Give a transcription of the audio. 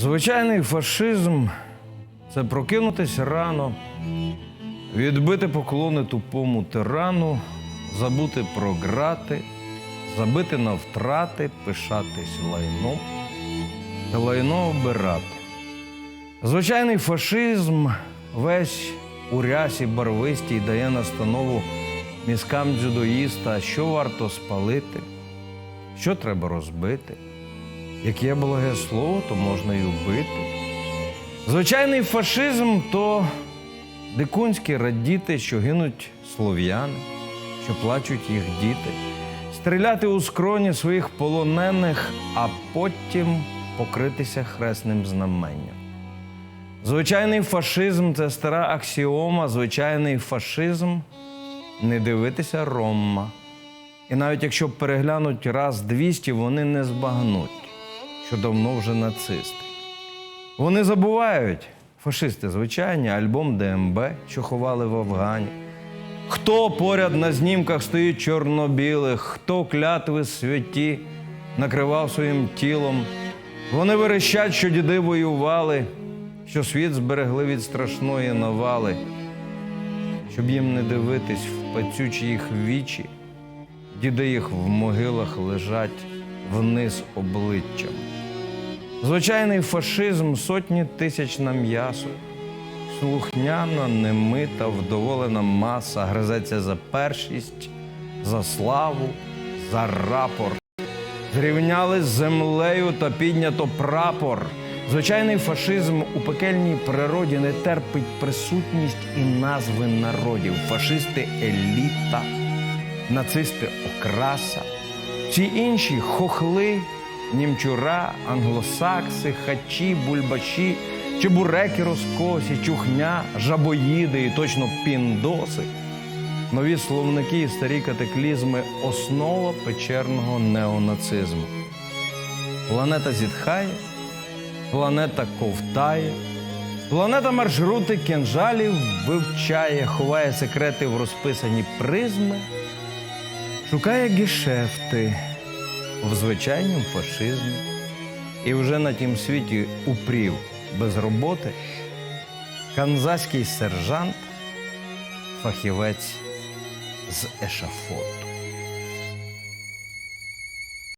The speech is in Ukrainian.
Звичайний фашизм це прокинутись рано, відбити поклони тупому тирану, забути про грати, забити на втрати, пишатись лайном та лайно обирати. Звичайний фашизм весь у рясі барвистій дає настанову мізкам дзюдоїста, що варто спалити, що треба розбити. Як є благе слово, то можна й убити. Звичайний фашизм то дикунські радіти, що гинуть слов'яни, що плачуть їх діти, стріляти у скроні своїх полонених, а потім покритися хресним знаменням. Звичайний фашизм це стара аксіома, звичайний фашизм не дивитися Ромма. І навіть якщо переглянуть раз 200, вони не збагнуть, що давно вже нацисти. Вони забувають, фашисти звичайні, альбом ДМБ, що ховали в Афгані. Хто поряд на знімках стоїть чорно-білих, хто клятви святі накривав своїм тілом. Вони верещать, що діди воювали, що світ зберегли від страшної навали, щоб їм не дивитись в пацючі їх вічі, діди їх в могилах лежать вниз обличчям. Звичайний фашизм сотні тисяч на м'ясо. Слухняна, немита, вдоволена маса гризеться за першість, за славу, за рапорт. Зрівняли з землею та піднято прапор. Звичайний фашизм у пекельній природі не терпить присутність і назви народів. Фашисти еліта, нацисти окраса. Всі інші хохли, німчура, англосакси, хачі, бульбаші, чебуреки розкосі, чухня, жабоїди і точно піндоси. Нові словники і старі катеклізми основа печерного неонацизму. Планета зітхає, планета ковтає, планета маршрути кінжалів вивчає, ховає секрети в розписані призми, шукає гешефти в звичайнім фашизмі. І вже на тім світі упрів без роботи канзаський сержант, фахівець з ешафоту.